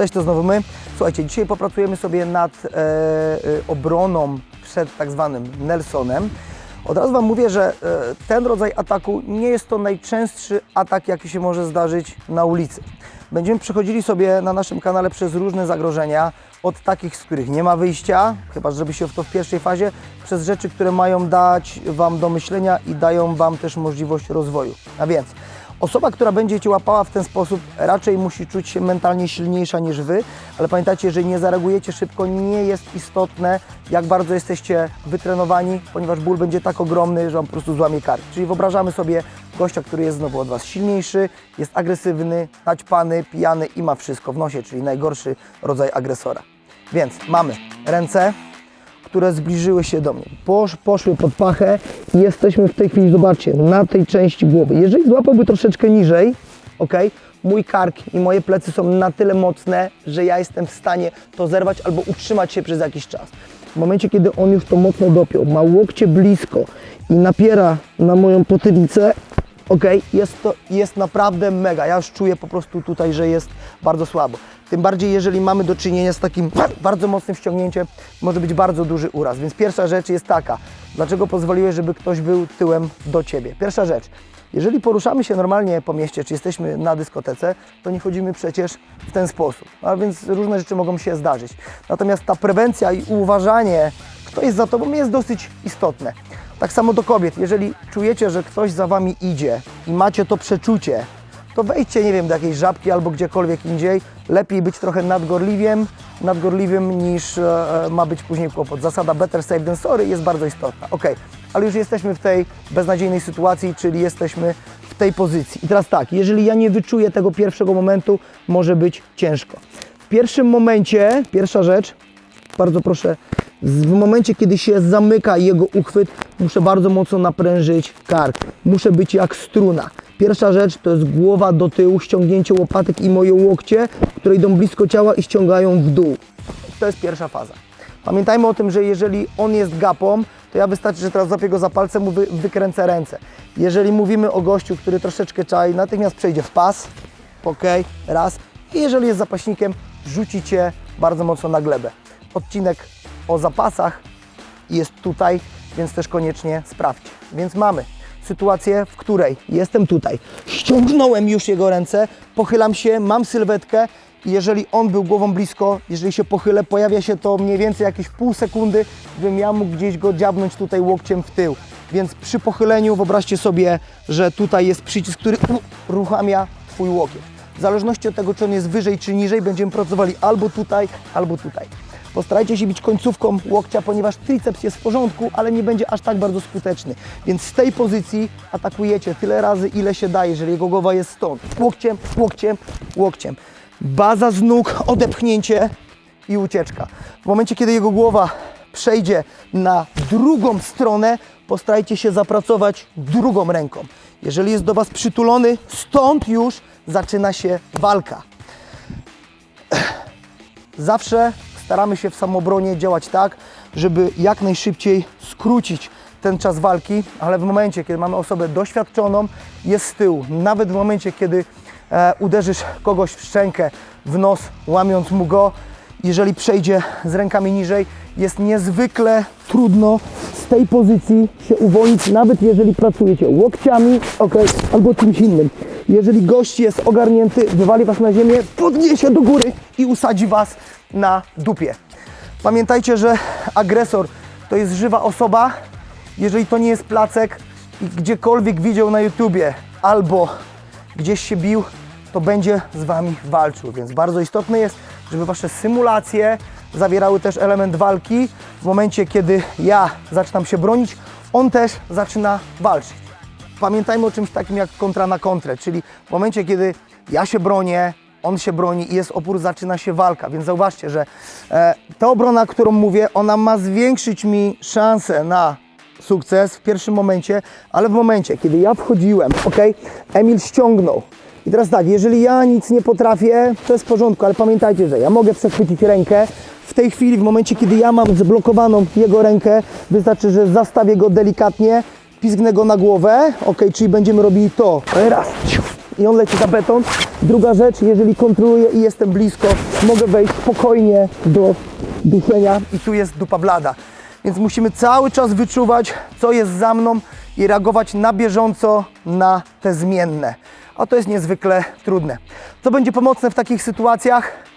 Cześć, to znowu my. Słuchajcie, dzisiaj popracujemy sobie nad e, e, obroną przed tak zwanym Nelsonem. Od razu Wam mówię, że e, ten rodzaj ataku nie jest to najczęstszy atak, jaki się może zdarzyć na ulicy. Będziemy przechodzili sobie na naszym kanale przez różne zagrożenia, od takich, z których nie ma wyjścia, chyba żeby się w to w pierwszej fazie, przez rzeczy, które mają dać Wam do myślenia i dają Wam też możliwość rozwoju. A więc Osoba, która będzie Cię łapała w ten sposób, raczej musi czuć się mentalnie silniejsza niż Wy, ale pamiętajcie, jeżeli nie zareagujecie szybko, nie jest istotne, jak bardzo jesteście wytrenowani, ponieważ ból będzie tak ogromny, że on po prostu złamie kark. Czyli wyobrażamy sobie gościa, który jest znowu od Was silniejszy, jest agresywny, naćpany, pijany i ma wszystko w nosie, czyli najgorszy rodzaj agresora. Więc mamy ręce, które zbliżyły się do mnie. Posz, poszły pod pachę i jesteśmy w tej chwili, zobaczcie, na tej części głowy. Jeżeli złapałby troszeczkę niżej, ok, mój kark i moje plecy są na tyle mocne, że ja jestem w stanie to zerwać albo utrzymać się przez jakiś czas. W momencie, kiedy on już to mocno dopiął, ma łokcie blisko i napiera na moją potylicę, ok, jest to jest naprawdę mega. Ja już czuję po prostu tutaj, że jest bardzo słabo. Tym bardziej, jeżeli mamy do czynienia z takim bardzo mocnym ściągnięciem, może być bardzo duży uraz. Więc pierwsza rzecz jest taka, dlaczego pozwoliłeś, żeby ktoś był tyłem do Ciebie? Pierwsza rzecz, jeżeli poruszamy się normalnie po mieście, czy jesteśmy na dyskotece, to nie chodzimy przecież w ten sposób. A więc różne rzeczy mogą się zdarzyć. Natomiast ta prewencja i uważanie, kto jest za Tobą, jest dosyć istotne. Tak samo do kobiet. Jeżeli czujecie, że ktoś za Wami idzie i macie to przeczucie, to wejdźcie, nie wiem, do jakiejś żabki albo gdziekolwiek indziej. Lepiej być trochę nadgorliwiem, nadgorliwym niż e, ma być później kłopot. Zasada better safe than sorry jest bardzo istotna. Ok, ale już jesteśmy w tej beznadziejnej sytuacji, czyli jesteśmy w tej pozycji. I teraz tak, jeżeli ja nie wyczuję tego pierwszego momentu, może być ciężko. W pierwszym momencie, pierwsza rzecz, bardzo proszę, w momencie, kiedy się zamyka jego uchwyt, muszę bardzo mocno naprężyć kark. Muszę być jak struna. Pierwsza rzecz to jest głowa do tyłu, ściągnięcie łopatek i moje łokcie, które idą blisko ciała i ściągają w dół. To jest pierwsza faza. Pamiętajmy o tym, że jeżeli on jest gapą, to ja wystarczy, że teraz złapię go za palce, mu wy, wykręcę ręce. Jeżeli mówimy o gościu, który troszeczkę czai, natychmiast przejdzie w pas, ok, raz. I jeżeli jest zapaśnikiem, rzuci Cię bardzo mocno na glebę. Odcinek o zapasach jest tutaj, więc też koniecznie sprawdźcie. Więc mamy sytuację, w której jestem tutaj, ściągnąłem już jego ręce, pochylam się, mam sylwetkę i jeżeli on był głową blisko, jeżeli się pochylę, pojawia się to mniej więcej jakieś pół sekundy, bym ja mógł gdzieś go dziabnąć tutaj łokciem w tył. Więc przy pochyleniu wyobraźcie sobie, że tutaj jest przycisk, który uruchamia Twój łokieć. W zależności od tego, czy on jest wyżej czy niżej, będziemy pracowali albo tutaj, albo tutaj. Postarajcie się bić końcówką łokcia, ponieważ triceps jest w porządku, ale nie będzie aż tak bardzo skuteczny. Więc z tej pozycji atakujecie tyle razy, ile się da, jeżeli jego głowa jest stąd. Łokciem, łokciem, łokciem. Baza z nóg, odepchnięcie i ucieczka. W momencie, kiedy jego głowa przejdzie na drugą stronę, postarajcie się zapracować drugą ręką. Jeżeli jest do Was przytulony, stąd już zaczyna się walka. Zawsze staramy się w samobronie działać tak, żeby jak najszybciej skrócić ten czas walki, ale w momencie, kiedy mamy osobę doświadczoną, jest z tyłu. Nawet w momencie, kiedy e, uderzysz kogoś w szczękę, w nos, łamiąc mu go, jeżeli przejdzie z rękami niżej, jest niezwykle trudno z tej pozycji się uwolnić, nawet jeżeli pracujecie łokciami ok, albo czymś innym. Jeżeli gość jest ogarnięty, wywali Was na ziemię, podniesie do góry i usadzi Was na dupie. Pamiętajcie, że agresor to jest żywa osoba. Jeżeli to nie jest placek i gdziekolwiek widział na YouTubie albo gdzieś się bił, to będzie z Wami walczył. Więc bardzo istotne jest, żeby Wasze symulacje zawierały też element walki. W momencie, kiedy ja zaczynam się bronić, on też zaczyna walczyć. Pamiętajmy o czymś takim jak kontra na kontrę, czyli w momencie, kiedy ja się bronię, on się broni i jest opór, zaczyna się walka. Więc zauważcie, że e, ta obrona, którą mówię, ona ma zwiększyć mi szansę na sukces w pierwszym momencie, ale w momencie, kiedy ja wchodziłem, ok, Emil ściągnął. I teraz tak, jeżeli ja nic nie potrafię, to jest w porządku, ale pamiętajcie, że ja mogę przechwycić rękę. W tej chwili, w momencie, kiedy ja mam zblokowaną jego rękę, wystarczy, że zastawię go delikatnie, pizgnę go na głowę, ok, czyli będziemy robili to. Raz, i on leci za beton. Druga rzecz, jeżeli kontroluję i jestem blisko, mogę wejść spokojnie do duszenia i tu jest dupa blada. Więc musimy cały czas wyczuwać, co jest za mną i reagować na bieżąco na te zmienne. A to jest niezwykle trudne. Co będzie pomocne w takich sytuacjach?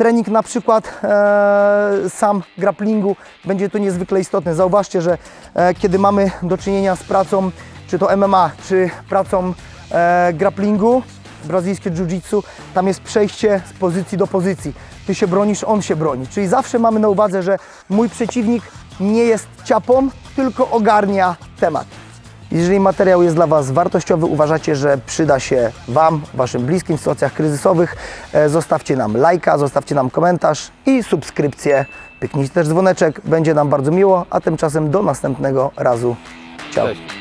Trening na przykład e, sam grapplingu będzie tu niezwykle istotny. Zauważcie, że e, kiedy mamy do czynienia z pracą, czy to MMA, czy pracą e, grapplingu, brazylijskie jiu-jitsu, tam jest przejście z pozycji do pozycji. Ty się bronisz, on się broni. Czyli zawsze mamy na uwadze, że mój przeciwnik nie jest ciapą, tylko ogarnia temat. Jeżeli materiał jest dla Was wartościowy, uważacie, że przyda się Wam, Waszym bliskim w sytuacjach kryzysowych, e, zostawcie nam lajka, zostawcie nam komentarz i subskrypcję. Pyknijcie też dzwoneczek, będzie nam bardzo miło, a tymczasem do następnego razu. Ciao. Cześć.